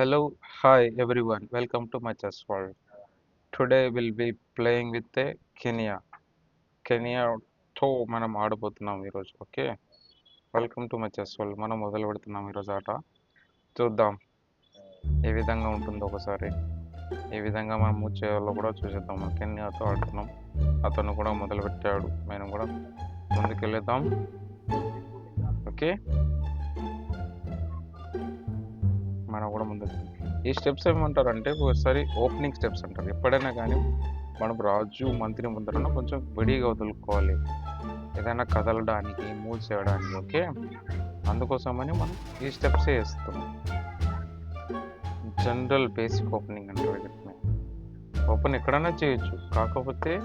Hello, hi everyone. Welcome to my chess world. Today we'll be playing with the Kenya. కెనియాతో మనం ఆడబోతున్నాం ఈరోజు okay welcome to my chess world మనం మొదలు పెడుతున్నాం ఈరోజు ఆట. చూద్దాం. ఏ విధంగా ఉంటుందో ఒకసారి. ఏ విధంగా మనం మూవ్ చేయాలో కూడా చూసేద్దాం. మనం ఆడుతున్నాం. అతను కూడా మొదలు పెట్టాడు మేము కూడా ముందుకెళ్ళేద్దాం ఓకే మనం కూడా ముందుకు ఈ స్టెప్స్ ఏమంటారంటే ఒకసారి ఓపెనింగ్ స్టెప్స్ అంటారు. ఎప్పుడైనా కానీ మనం రాజు మంత్రి ముందరన కొంచెం విడిగా వదులుకోవాలి. ఏదైనా కదలడానికి మూవ్ చేయడానికి ఓకే? అందుకోసమని మనం ఈ స్టెప్స్ వేస్తాం. జనరల్ బేసిక్ ఓపెనింగ్ అంటారు వీటిని. ఓపెన్ ఎక్కడైనా చేయొచ్చు. కాకపోతే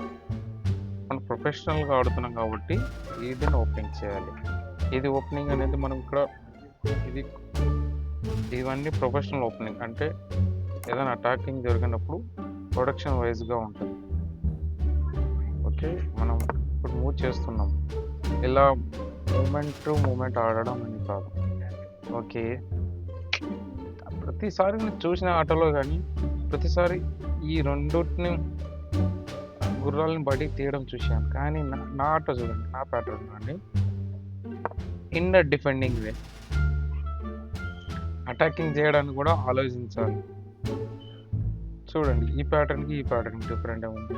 మనం ప్రొఫెషనల్గా ఆడుతున్నాం కాబట్టి ఇది ఓపెనింగ్ చేయాలి. ఇది ఓపెనింగ్ అనేది మనం ఇక్కడ ఇది ఇవన్నీ ప్రొఫెషనల్ ఓపెనింగ్ అంటే ఏదైనా అటాకింగ్ జరిగినప్పుడు ప్రొడక్షన్ వైజ్గా ఉంటుంది. ఓకే మనం ఇప్పుడు మూవ్ చేస్తున్నాం. ఇలా మూమెంట్ టు మూమెంట్ ఆడడం అని కాదు. ఓకే ప్రతిసారి నేను చూసిన ఆటలో కానీ ప్రతిసారి ఈ రెండుని గుర్రాలను బడికి తీయడం చూశాను. కానీ నా నా ఆట చూడండి. నా ప్యాటర్న్ అండి in the defending way attacking చేయడానికి కూడా ఆలోచించాలి. చూడండి ఈ ప్యాటర్న్కి ఈ ప్యాటర్న్కి డిఫరెంట్ ఉంది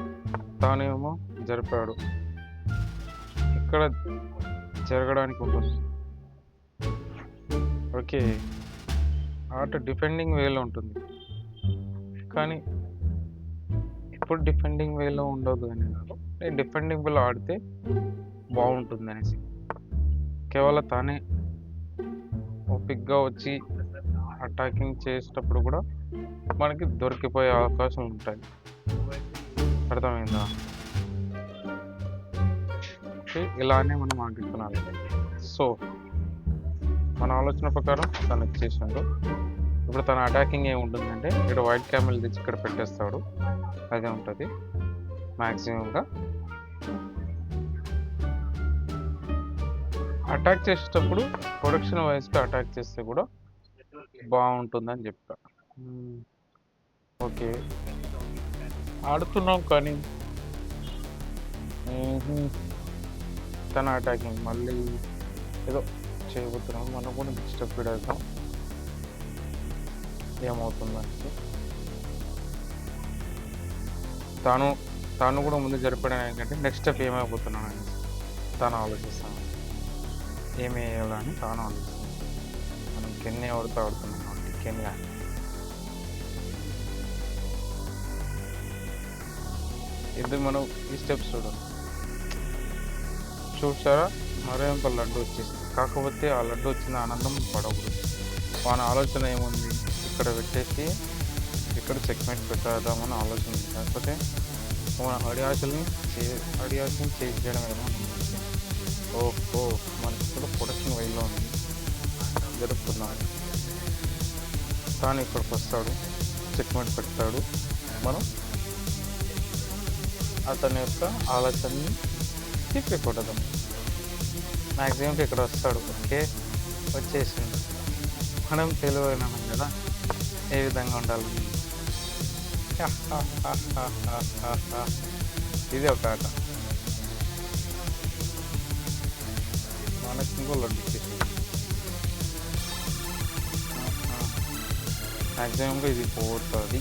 తానేమో జరిపాడు. ఇక్కడ జరగడానికి ఉంటుంది. ఓకే. ఆట డిఫెండింగ్ వేలో ఉంటుంది. కానీ ఇప్పుడు డిఫెండింగ్ వేలో ఉండదు అని నేను డిఫెండింగ్ వేలో ఆడితే బాగుంటుంది అనేసి. కేవలం తానే ఓపిక్గా వచ్చి అటాకింగ్ చేసేటప్పుడు కూడా మనకి దొరికిపోయే అవకాశం ఉంటాయి. అర్థమైందా? ఇలానే మనం ఆగిస్తున్నాను సో మన ఆలోచన ప్రకారం తను ఇచ్చేసాడు ఇప్పుడు తన అటాకింగ్ ఏముంటుందంటే ఇక్కడ వైట్ క్యామెల్ తెచ్చి ఇక్కడ పెట్టేస్తాడు. అదే ఉంటుంది. మ్యాక్సిమంగా అటాక్ చేసేటప్పుడు ప్రొడక్షన్ వైజ్గా అటాక్ చేస్తే కూడా బాగుంటుందని చెప్పా. ఓకే. ఆడుతున్నాం కానీ. తన అటాకింగ్ మళ్ళీ ఏదో చేయబోతున్నాం. మనం కూడా నెక్స్ట్ స్టెప్ పెడతాం ఏమవుతుందని తాను తాను కూడా ముందు జరిపడం ఏంటంటే నెక్స్ట్ స్టెప్ ఏమైపోతున్నాను అని తాను ఆలోచిస్తాను. ఏమి వేయాలని తాను ఆలోచిస్తాను. కెన్ని కెన్యా ఆడుతూ ఆడుతున్నాం కాబట్టి ఇది మనం ఈ స్టెప్స్ చూడండి చూసారా? మరేంప లడ్డు వచ్చేసింది. కాకపోతే ఆ లడ్డు వచ్చిన ఆనందం పడకూడదు. మన ఆలోచన ఏముంది? ఇక్కడ పెట్టేసి ఇక్కడ చెక్మెంట్ పెట్టేద్దామని ఆలోచన లేకపోతే కాకపోతే మన అడియాసల్ని చే అడియాసల్ని చేసి చేయడం ఏమో ఓహో మన ఇక్కడ ప్రొడక్షన్ వైలో ఉంది. జరుపుతున్నాడు. తాను ఇక్కడికి వస్తాడు చెక్మెంట్ పెడతాడు. మనం అతని యొక్క ఆలోచనని తిప్పికొట్టదాం మ్యాక్సిమం ఇక్కడ వస్తాడు ఓకే? వచ్చేసిండు. మనం తెలివైనాం కదా? ఏ విధంగా ఉండాలి? ఇది ఒక ఆట. మనకి ఇంకో లడ్డు మ్యాక్సిమంగా ఇది పోతుంది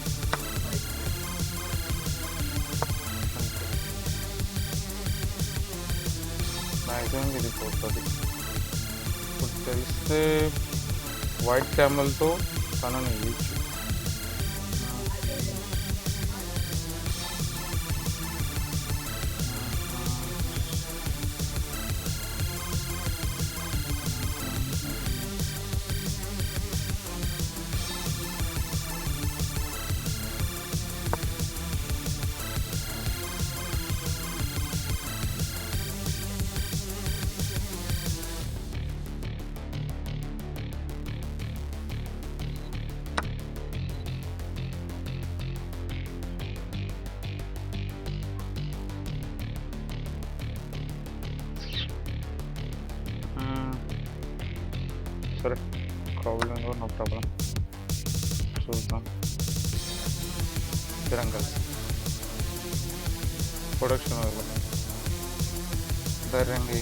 మ్యాక్సిమం ఇది పోతుంది ఇప్పుడు తెలిస్తే వైట్ క్యామెల్తో తనని ఇచ్చు ప్రాబ్లం చూద్దాం ఇద్దరం ప్రొడక్షన్ వాళ్ళు ధైర్యంగా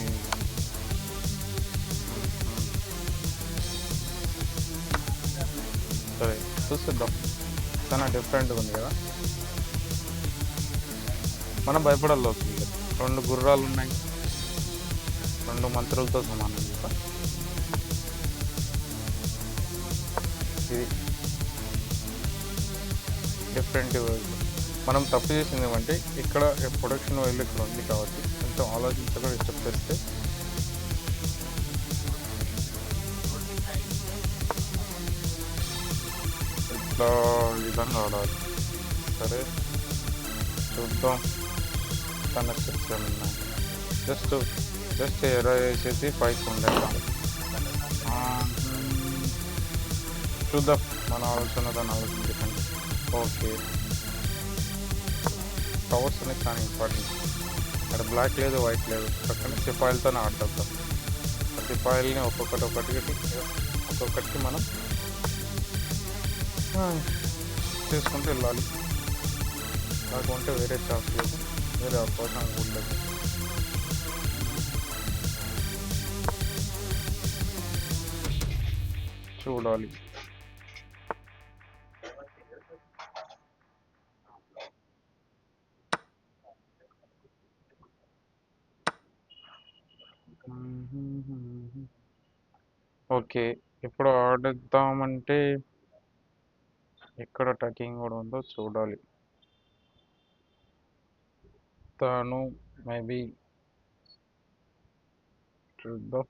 సరే చూసిద్దాం. చాలా డిఫరెంట్గా ఉంది కదా. మనం భయపడాలి రెండు గుర్రాలు ఉన్నాయి. రెండు మంత్రులతో సమానం కదా. ఇది డిఫరెంట్ మనం తప్పు చేసింది ఏమంటే ఇక్కడ ప్రొడక్షన్ వైల్ ఇక్కడ ఉంది కాబట్టి కొంచెం ఆలోచించకుండా డిస్టర్బ్ చేస్తే ఇట్లా విధంగా ఆడాలి. సరే చూద్దాం. కనెక్ట్ జస్ట్ జస్ట్ ఎర్ర వేసేసి పైకి ఉండేది చూద్దాం. మన ఆలోచన దాన్ని ఆలోచించకండి ఓకే. కవర్స్ అనేది చాలా ఇంపార్టెంట్ అక్కడ బ్లాక్ లేదు వైట్ లేదు. పక్కన సిపాయిలతోనే ఆడతాం సిపాయిల్ని ఒక్కొక్కటి ఒక్కొక్కటి మనం చేసుకుంటూ వెళ్ళాలి. కాకుంటే వేరే ఛాన్స్ లేదు. వేరే అవకాశం కూడా చూడాలి. ఓకే. ఇప్పుడు ఆడిద్దామంటే ఎక్కడ టకింగ్ కూడా ఉందో చూడాలి. తాను మేబీ చూద్దాం.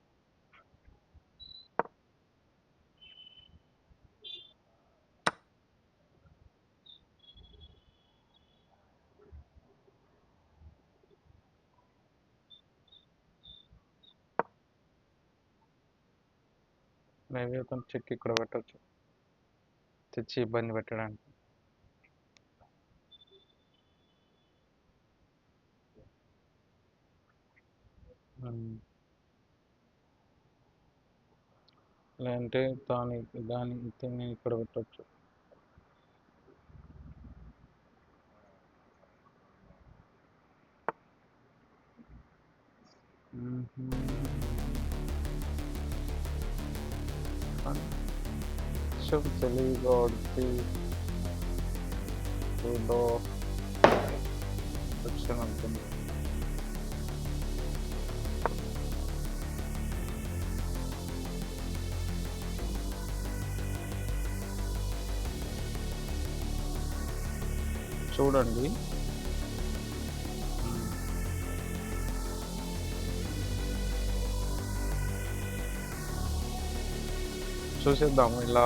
మేబీ అతను చెక్ ఇక్కడ పెట్టచ్చు. తెచ్చి ఇబ్బంది పెట్టడానికి. లేదంటే దాని దాని ఇతన్ని ఇక్కడ పెట్టచ్చు. కొంచెం తెలివిగా ఆడితే ఏదో సెక్షన్ ఉంటుంది చూడండి. చూసేద్దాం. ఇలా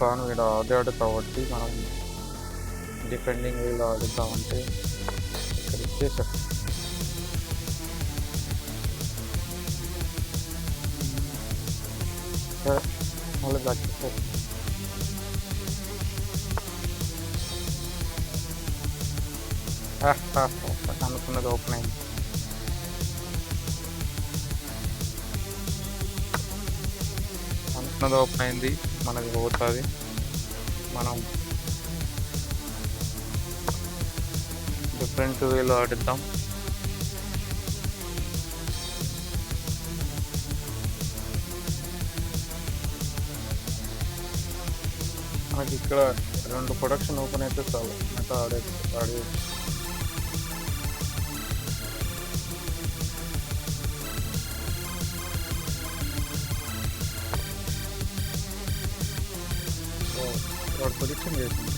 తాను ఇక్కడ ఆడాడు కాబట్టి మనం డిఫెండింగ్ ఇలా ఆడుతామంటే ఇక్కడ ఇచ్చేసాం. మళ్ళీ బ్యాక్ అనుకున్నది ఓపెన్ అయింది. అనుకున్నది ఓపెన్ అయింది మనకి పోతుంది. మనం డిఫరెంట్ వేలో ఆడిద్దాం. మనకి ఇక్కడ రెండు ప్రొడక్షన్ ఓపెన్ అయితే చాలు. మిగతా ఆడే ఆడే వాడు ప్రొడిక్షన్ చేసింది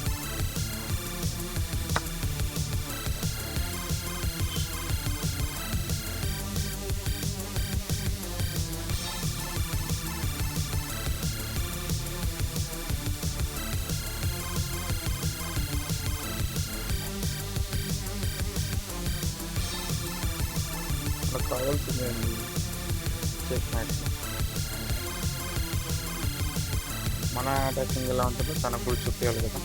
మనకు కావాల్సింది ఏంటి చెక్ మ్యాచ్ మన టచింగ్ ఎలా ఉంటుందో తనకు కూడా చూపించాలి కదా.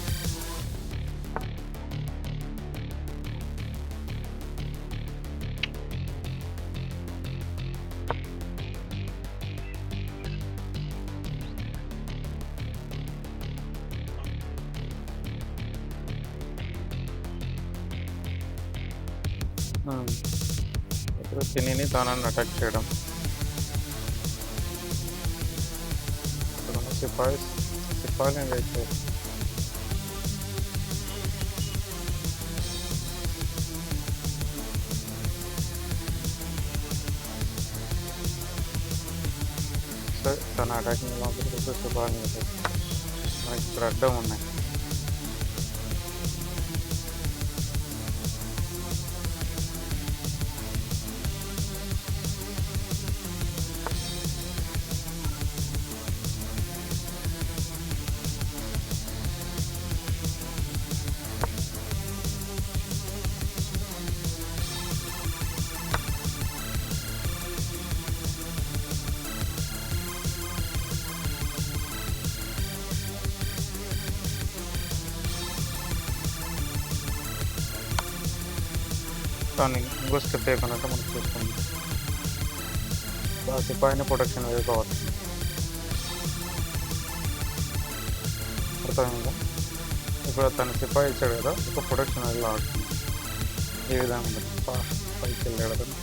Hmm. ఇప్పుడు తిని తానని అటాక్ చేయడం. సిపాయిస్ ఉన్న సిపాయి సిపాయిని వేసే సరే తన అటాకింగ్ లోపలికి వస్తే సిపాయిని వేసేసి మనకి ఇక్కడ అడ్డం ఉన్నాయి కానీ ఇంకో స్టెప్ వేయకుండా మనం చూస్తుంది ఆ సిపాయిని ప్రొటెక్షన్ వేసుకోవాలి అర్థమైందా? ఇప్పుడు తన సిపాయి ఇచ్చాడు కదా ఒక ప్రొటెక్షన్ వెళ్ళి ఆడుతుంది ఈ విధంగా పైకి వెళ్ళాడు కదా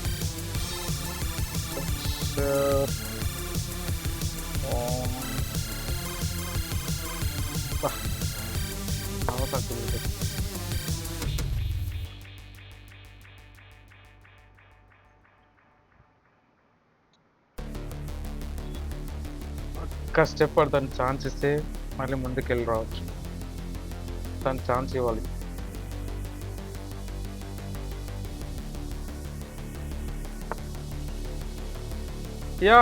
అవసరం ఒక్క స్టెప్ తను ఛాన్స్ ఇస్తే మళ్ళీ ముందుకెళ్ళి రావచ్చు. తను ఛాన్స్ ఇవ్వాలి. Yeah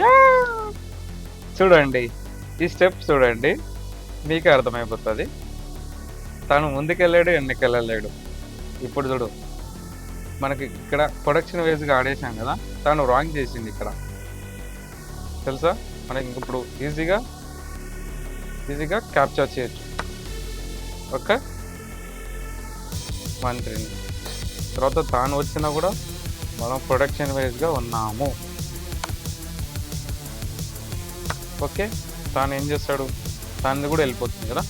yeah! చూడండి ఈ స్టెప్ చూడండి మీకే అర్థమైపోతుంది. తను ముందుకెళ్ళాడు వెనక్కెళ్ళలేడు. ఇప్పుడు చూడు మనకి ఇక్కడ ప్రొడక్షన్ వేస్గా ఆడేసాం కదా తను రాంగ్ చేసింది ఇక్కడ. తెలుసా? మనకి ఇప్పుడు ఈజీగా ఈజీగా క్యాప్చర్ చేయొచ్చు. ఓకే మంత్రిని తర్వాత తాను వచ్చినా కూడా మనం ప్రొడక్షన్ వైజ్గా ఉన్నాము. ఓకే తాను ఏం చేస్తాడు? తాను కూడా వెళ్ళిపోతుంది కదా?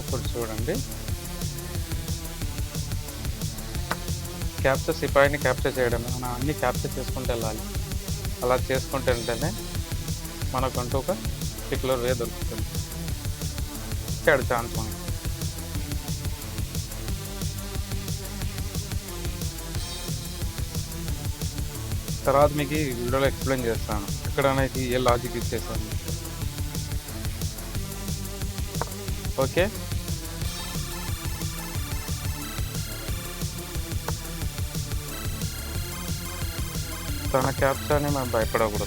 ఇప్పుడు చూడండి. క్యాప్చర్ సిపాయిని క్యాప్చర్ చేయడమే. మనం అన్ని క్యాప్చర్ చేసుకుంటూ వెళ్ళాలి. అలా చేసుకుంటూ వెళ్తేనే మనకంటూ ఒక పర్టికులర్ వే దొరుకుతుంది. ఇక్కడ ఛాన్స్ మనకి. తర్వాత మీకు ఈ వీడియోలో ఎక్స్ప్లెయిన్ చేస్తాను. ఇక్కడ అనేది ఏ లాజిక్ ఇచ్చేసాను ఓకే? తన క్యాప్చర్ని మనం భయపడకూడదు.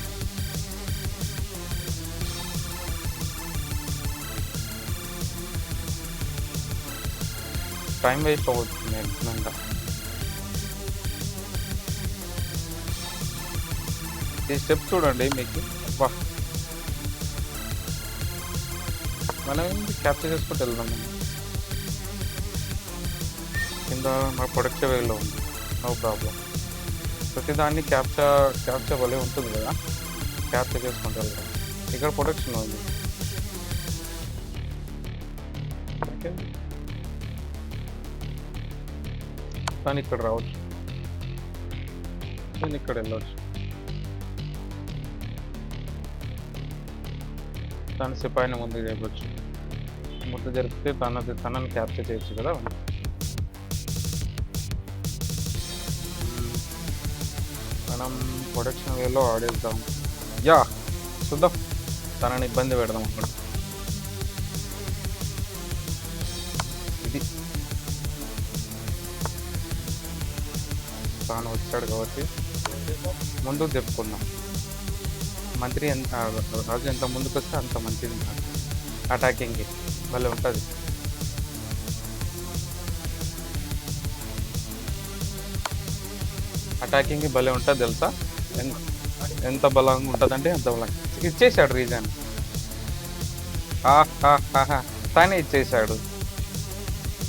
టైం వేస్ట్ అవుతుంది మ్యాక్సిమంగా ఈ స్టెప్ చూడండి మీకు. అబ్బా. మనం క్యాప్చర్ చేసుకుంటూ వెళ్దాం. కింద మా ప్రొడక్ట్ వేలో ఉంది. నో ప్రాబ్లం ప్రతిదాన్ని క్యాప్చర్ క్యాప్చర్ వల్లే ఉంటుంది కదా. క్యాప్చర్ చేసుకుంటారు కదా. ఇక్కడ ప్రొటెక్షన్ ఉంది. ఓకే కానీ ఇక్కడ రావచ్చు. నేను ఇక్కడ వెళ్ళవచ్చు. తన సిపాయిని ముందు చేయవచ్చు ముందు జరిపితే తనది తనని క్యాప్చర్ చేయొచ్చు కదా. మనం ప్రొడక్షన్ వేలో ఆడేద్దాం. యా చూద్దాం. తనని ఇబ్బంది పెడదాం అక్కడ ఇది. తాను వచ్చాడు కాబట్టి ముందుకు చెప్పుకుందాం. మంత్రి ఎంత రాజు ఎంత ముందుకు వస్తే అంత మంచిది అటాకింగ్కి భలే ఉంటుంది. ప్యాకింగ్ భలే ఉంటుంది తెలుసా? ఎంత బలంగా ఉంటుందంటే అంత బలంగా ఇచ్చేసాడు రీజన్. తానే ఇచ్చేసాడు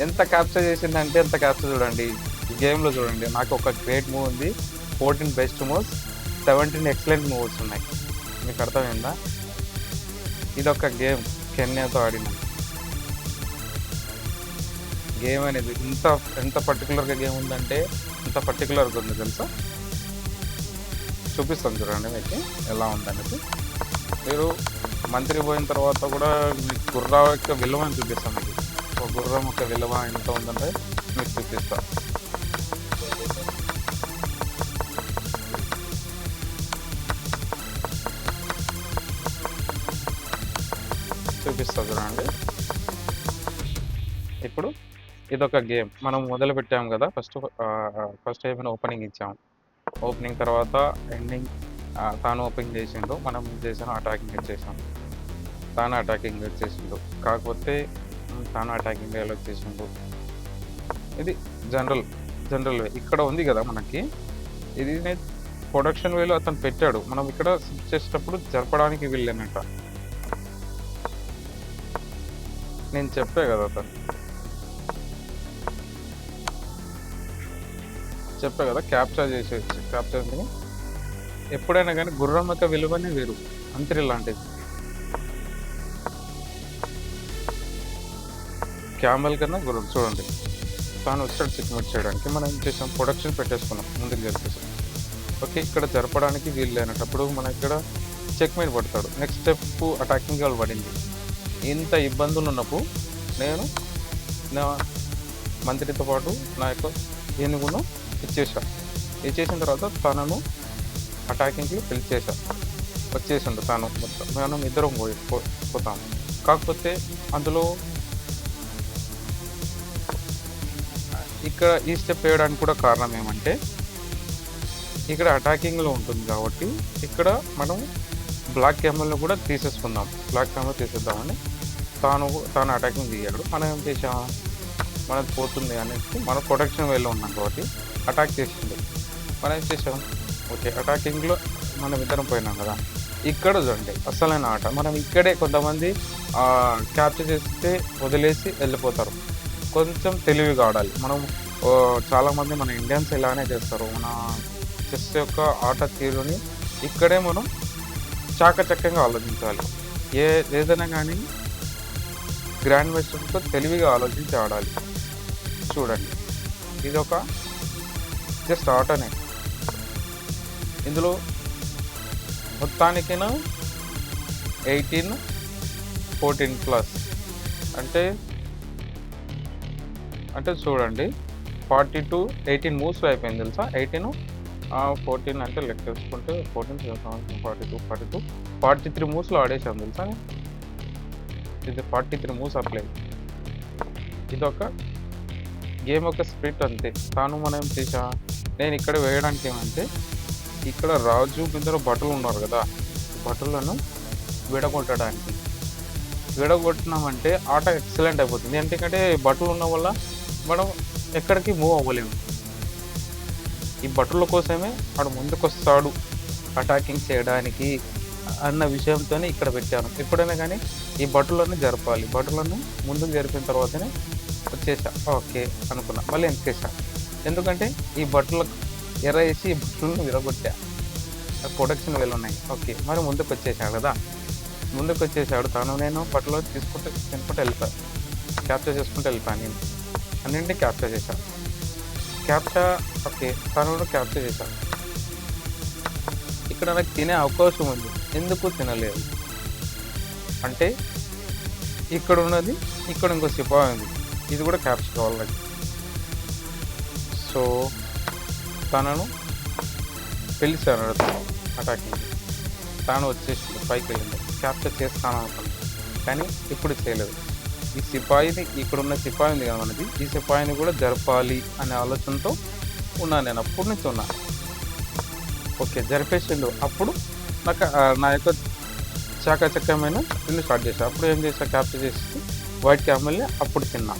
ఎంత క్యాప్చర్ చేసిందంటే ఎంత క్యాప్చర్ చూడండి. ఈ గేమ్లో చూడండి. నాకు ఒక గ్రేట్ మూవ్ ఉంది. Fourteen best moves seventeen excellent moves ఉన్నాయి. మీకు అర్థమైందా? ఇది ఒక గేమ్ కెన్యాతో ఆడిన. గేమ్ అనేది ఇంత ఎంత పర్టికులర్గా గేమ్ ఉందంటే ఇంత పర్టికులర్గా ఉంది తెలుసా? చూపిస్తాను చూడండి మీకు ఎలా ఉందనేది. మీరు మంత్రి పోయిన తర్వాత కూడా మీకు గుర్రం యొక్క విలువని చూపిస్తాను మీకు. ఒక గుర్రం యొక్క విలువ ఎంత ఉందంటే మీకు చూపిస్తాను చూపిస్తా చూడండి. ఇప్పుడు ఇదొక గేమ్. మనం మొదలు పెట్టాము కదా ఫస్ట్ ఫస్ట్ ఏమైనా ఓపెనింగ్ ఇచ్చాం ఓపెనింగ్ తర్వాత ఎండింగ్ తాను ఓపెనింగ్ చేసిండు మనం చేసాను అటాకింగ్ చేసాం. తాను అటాకింగ్ చేసిండు. కాకపోతే తాను అటాకింగ్ ఎలా చేసిండు. ఇది జనరల్ జనరల్ వే. ఇక్కడ ఉంది కదా మనకి ఇది ప్రొడక్షన్ వేలో అతను పెట్టాడు. మనం ఇక్కడ స్విచ్ చేసేటప్పుడు జరపడానికి వీళ్ళేనట నేను చెప్పే కదా అతను. చెప్పా కదా క్యాప్చర్ చేసేయచ్చు క్యాప్చర్ ఎప్పుడైనా కానీ గుర్రం యొక్క విలువనే వేరు అంతరి లాంటిది క్యామెల్ కన్నా గుర్రం చూడండి. తాను వచ్చాడు చెక్మెట్ చేయడానికి. మనం ఏం చేసాం? ప్రొడక్షన్ పెట్టేసుకున్నాం. ముందుకు జరిపేసాం ఓకే ఇక్కడ జరపడానికి వీలు లేనటప్పుడు మన ఇక్కడ చెక్మేట్ పడతాడు. నెక్స్ట్ స్టెప్ అటాకింగ్ వాళ్ళు పడింది. ఇంత ఇబ్బందులు ఉన్నప్పుడు నేను నా మంత్రితో పాటు నా యొక్క ఏనుగును ఇచ్చేసా ఇచ్చేసిన తర్వాత తనను అటాకింగ్కి పిలిచేసా వచ్చేసిండు తను మొత్తం. మనం ఇద్దరం పోయి పో- పోతాం. కాకపోతే అందులో ఇక్కడ ఈ స్టెప్ వేయడానికి కూడా కారణం ఏమంటే ఇక్కడ అటాకింగ్లో ఉంటుంది కాబట్టి ఇక్కడ మనం బ్లాక్ క్యామెల్ని కూడా తీసేసుకుందాం. బ్లాక్ క్యామెల్ తీసేద్దామని తాను తాను అటాకింగ్ తీయడు మనం ఏం చేసాం మనకు పోతుంది అనేసి మనం ప్రొటెక్షన్ వేలో ఉన్నాం కాబట్టి అటాక్ చేసిండు మనం ఏం చేసాం ఓకే అటాకింగ్లో మనం ఇద్దరం పోయినాం కదా. ఇక్కడ చూడండి అసలైన ఆట. మనం ఇక్కడే కొంతమంది క్యాప్చర్ చేస్తే వదిలేసి వెళ్ళిపోతారు. కొంచెం తెలివిగా ఆడాలి. మనం చాలామంది మన ఇండియన్స్ ఇలానే చేస్తారు. మన చెస్ యొక్క ఆట తీరుని ఇక్కడే మనం చాకచక్యంగా ఆలోచించాలి. ఏ ఏదైనా కానీ గ్రాండ్ మాస్టర్తో తెలివిగా ఆలోచించి ఆడాలి. చూడండి. ఇది ఒక జస్ట్ ఆటనే ఇందులో మొత్తానికిన ఎయిటీన్ ఫోర్టీన్ ప్లస్. అంటే అంటే చూడండి ఫార్టీ టూ ఎయిటీన్ మూవ్స్ అయిపోయింది తెలుసా? ఎయిటీన్ ఫోర్టీన్ అంటే లెక్క వేసుకుంటే fourteen forty two forty two. Forty three మూవ్స్లో ఆడేసాం తెలుసా? ఇది ఫార్టీ త్రీ మూవ్స్ అప్లై. ఇది ఒక గేమ్ యొక్క స్ప్రిట్ అంతే. తాను మనం ఏం చేసా నేను ఇక్కడ వేయడానికి ఏమంటే ఇక్కడ రాజు ఇద్దరు బట్టలు ఉన్నారు కదా బట్టలను విడగొట్టడానికి. విడగొట్టినామంటే ఆట ఎక్సలెంట్ అయిపోతుంది. ఎందుకంటే బట్టలు ఉన్న వల్ల మనం ఎక్కడికి మూవ్ అవ్వలేము. ఈ బట్టల కోసమే వాడు ముందుకు వస్తాడు అటాకింగ్ చేయడానికి అన్న విషయంతోనే ఇక్కడ పెట్టాను. ఎప్పుడైనా కానీ ఈ బట్టలను జరపాలి. బట్టలను ముందుకు జరిపిన తర్వాతనే వచ్చేసా. ఓకే అనుకున్నా. మళ్ళీ వెనకేసా ఎందుకంటే ఈ బట్టలకు ఎర్ర వేసి ఈ బట్టలను విరగొట్టా. ప్రొడక్షన్ వేలు ఉన్నాయి. ఓకే మరి ముందుకు వచ్చేసాడు కదా. ముందుకు వచ్చేసాడు. తను నేను బట్టలు తీసుకుంటూ తినుకుంటూ వెళ్ళిపోయాను క్యాప్చర్ చేసుకుంటూ వెళ్ళిపోయాను నేను. అన్నింటినీ క్యాప్చర్ చేశాను క్యాప్చర్ ఓకే తను క్యాప్చర్ చేశాను ఇక్కడ నాకు తినే అవకాశం ఉంది. ఎందుకు తినలేదు? అంటే ఇక్కడ ఉన్నది ఇక్కడ ఇంకో సిపాయి ఉంది. ఇది కూడా క్యాప్చర్ కావాలి నాకు. సో తనను పిలిచాను తను అటాకింగ్ తాను వచ్చేసింది పైకి వెళ్ళింది. క్యాప్చర్ చేస్తాను అనుకుంది కానీ ఇప్పుడు చేయలేదు. ఈ సిపాయిని ఇక్కడ ఉన్న సిపాయి ఉంది కదా మనది ఈ సిపాయిని కూడా జరపాలి అనే ఆలోచనతో ఉన్నాను నేను. అప్పటి నుంచి ఉన్నా. ఓకే జరిపేసిండు. అప్పుడు నాకు నా యొక్క చాకచక్యమైన తిండి స్టార్ట్ చేశాను అప్పుడు ఏం చేసా క్యాప్చర్ చేసి వైట్ క్యామెల్ని అప్పుడు తిన్నా.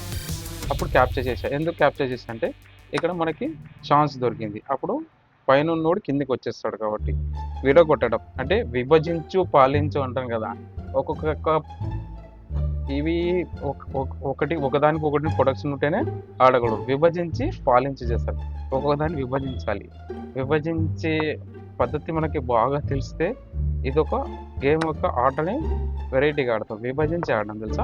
అప్పుడు క్యాప్చర్ చేశా. ఎందుకు క్యాప్చర్ చేశా అంటే ఇక్కడ మనకి ఛాన్స్ దొరికింది. అప్పుడు పైన ఉన్నోడు కిందికి వచ్చేస్తాడు కాబట్టి విడగొట్టడం అంటే విభజించు పాలించు అంటాం కదా. ఒక్కొక్క ఇవి ఒక- ఒక- ఒకటి ఒకదానికి ఒకటి ప్రొడక్షన్ ఉంటేనే ఆడగలరు విభజించి పాలించి చేస్తారు ఒక్కొక్కదాన్ని విభజించాలి. విభజించే పద్ధతి మనకి బాగా తెలిస్తే ఇది ఒక గేమ్ యొక్క ఆటని వెరైటీగా ఆడతాం. విభజించి ఆడడం తెలుసా?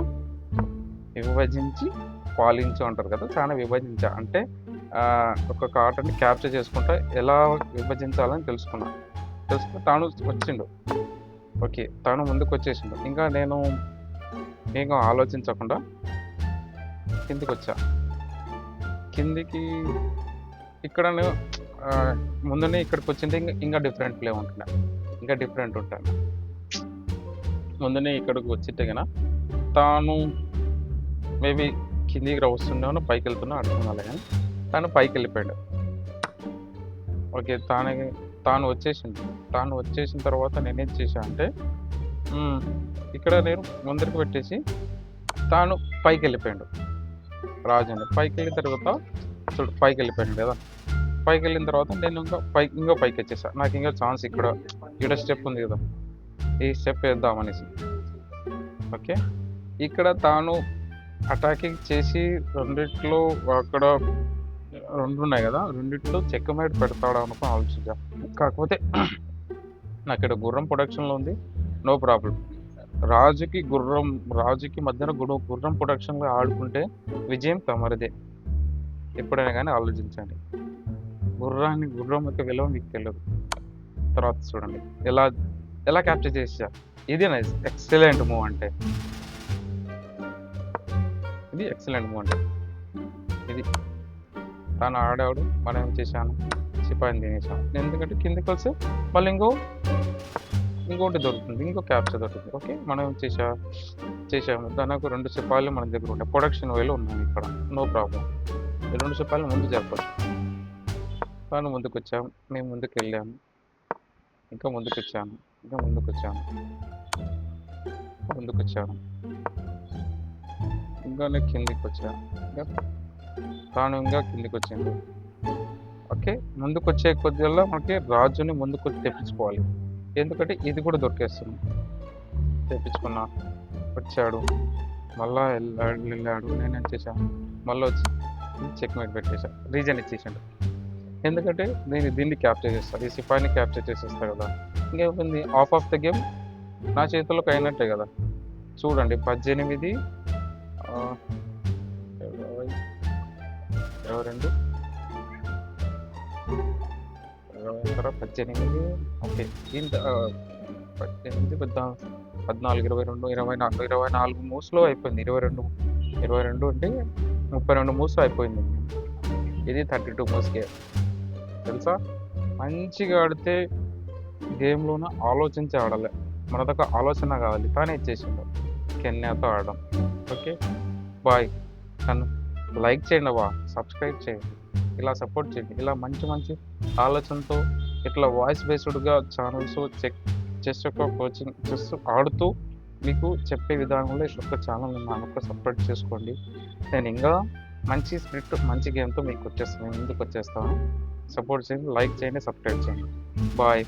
విభజించి పాలించు అంటారు కదా చాలా విభజించ అంటే ఒక ఒక్కొక్క క్యాప్చర్ చేసుకుంటా ఎలా విభజించాలని తెలుసుకున్నా. తెలుసుకుని తాను వచ్చిండు. ఓకే తాను ముందుకు వచ్చేసిండు. ఇంకా నేను ఇంకా ఆలోచించకుండా కిందికి వచ్చా. కిందికి ఇక్కడ ముందునే ఇక్కడికి వచ్చింటే ఇంకా ఇంకా డిఫరెంట్ ప్లే ఉంటున్నా. ఇంకా డిఫరెంట్ ఉంటాను. ముందునే ఇక్కడికి వచ్చితే కనుక తాను మేబీ కిందికి రా వస్తున్నాను పైకి వెళ్తున్నా అర్థం కానీ తాను పైకి వెళ్ళిపోయాడు ఓకే తాను తాను వచ్చేసింది. తాను వచ్చేసిన తర్వాత నేనేం చేశా అంటే ఇక్కడ నేను ముందరికి పెట్టేసి తాను పైకి వెళ్ళిపోయాడు రాజు పైకి వెళ్ళిన తర్వాత చూడు పైకి వెళ్ళిపోయాడు కదా. పైకి వెళ్ళిన తర్వాత నేను ఇంకా పైకి ఇంకా పైకి వచ్చేసా నాకు ఇంకా ఛాన్స్ ఇక్కడ ఇక్కడ స్టెప్ ఉంది కదా. ఈ స్టెప్ వేద్దామనేసి. ఓకే ఇక్కడ తాను అటాకింగ్ చేసి రెండిట్లో అక్కడ రెండు ఉన్నాయి కదా రెండిట్లో చెక్క మేట్ పెడతాడు అనుకో ఆలోచించా కాకపోతే నాకు ఇక్కడ గుర్రం ప్రొడక్షన్లో ఉంది నో ప్రాబ్లం. రాజుకి గుర్రం రాజుకి మధ్యన గుర్రం గుర్రం ప్రొడక్షన్లో ఆడుకుంటే విజయం తమరిదే. ఎప్పుడైనా కానీ ఆలోచించండి. గుర్రాన్ని గుర్రం యొక్క విలువ మీకు తెలియదు. తర్వాత చూడండి. ఎలా ఎలా క్యాప్చర్ చేసా ఇది నైస్ ఎక్సలెంట్ మూవ్ అంటే. ఇది ఎక్సలెంట్ మూవ్ అంటే. ఇది తాను ఆడాడు మనం ఏం చేశాను? సిపాయిని తినేసాం ఎందుకంటే కిందకి వస్తే మళ్ళీ ఇంకో ఇంకోటి దొరుకుతుంది ఇంకో క్యాప్చర్ దొరుకుతుంది. ఓకే మనం ఏం చేసా చేసాము దానికి రెండు సిపాయిలు మన దగ్గర ఉంటాయి. ప్రొడక్షన్ వేలు ఉన్నాయి ఇక్కడ. నో ప్రాబ్లం రెండు సిపాయిలు ముందు జరపచ్చు కానీ ముందుకు వచ్చాము మేము ముందుకు వెళ్ళాము. ఇంకా ముందుకు వచ్చాను ఇంకా ముందుకు వచ్చాను ముందుకు వచ్చాను ఇంకా నేను కిందికి వచ్చాను ఇంకా ప్రాణంగా కిందికి వచ్చింది ఓకే ముందుకు వచ్చే కొద్దిలో మనకి రాజుని ముందుకు తెప్పించుకోవాలి. ఎందుకంటే ఇది కూడా దొరికేస్తుంది. తెప్పించుకున్నా వచ్చాడు. మళ్ళా వెళ్ళాడు వెళ్ళాడు. నేనేం చేశాను? మళ్ళీ వచ్చి చెక్ మేట్ పెట్టేసా రీజన్ ఇచ్చేసాడు. ఎందుకంటే నేను దీన్ని క్యాప్చర్ చేస్తాను ఈ సిపాయిని క్యాప్చర్ చేసేస్తా కదా. ఇంకేముంది? ఆఫ్ ఆఫ్ ద గేమ్ నా చేతిలోకి అయినట్టే కదా. చూడండి పద్దెనిమిది ఇరవై రెండు. ఇరవై పద్దెనిమిది. ఓకే. ఇంత పద్దెనిమిది పెద్ద పద్నాలుగు ఇరవై రెండు ఇరవై నాలుగు ఇరవై నాలుగు మూసులో అయిపోయింది. ఇరవై రెండు ఇరవై రెండు అంటే ముప్పై రెండు మూసులు అయిపోయింది. ఇది థర్టీ టూ మూస్కే. తెలుసా? మంచిగా ఆడితే గేమ్లోన ఆలోచించి ఆడాలి. మన దగ్గర ఆలోచన కావాలి. తానే ఇచ్చేసిండు కెన్యాతో ఆడడం. ఓకే? బాయ్. నన్ను లైక్ చేయండి అవ్వా సబ్స్క్రైబ్ చేయండి. ఇలా సపోర్ట్ చేయండి. ఇలా మంచి మంచి ఆలోచనతో ఇట్లా వాయిస్ బేస్డ్గా ఛానల్స్ చెక్ చెస్ యొక్క కోచింగ్ చెస్ ఆడుతూ మీకు చెప్పే విధానంలో ఈ యొక్క ఛానల్ నాకు సపోర్ట్ చేసుకోండి. నేను ఇంకా మంచి స్ప్రిట్ మంచి గేమ్తో మీకు వచ్చేస్తాను ముందుకు వచ్చేస్తాను. సపోర్ట్ చేయండి లైక్ చేయండి సబ్స్క్రైబ్ చేయండి. బాయ్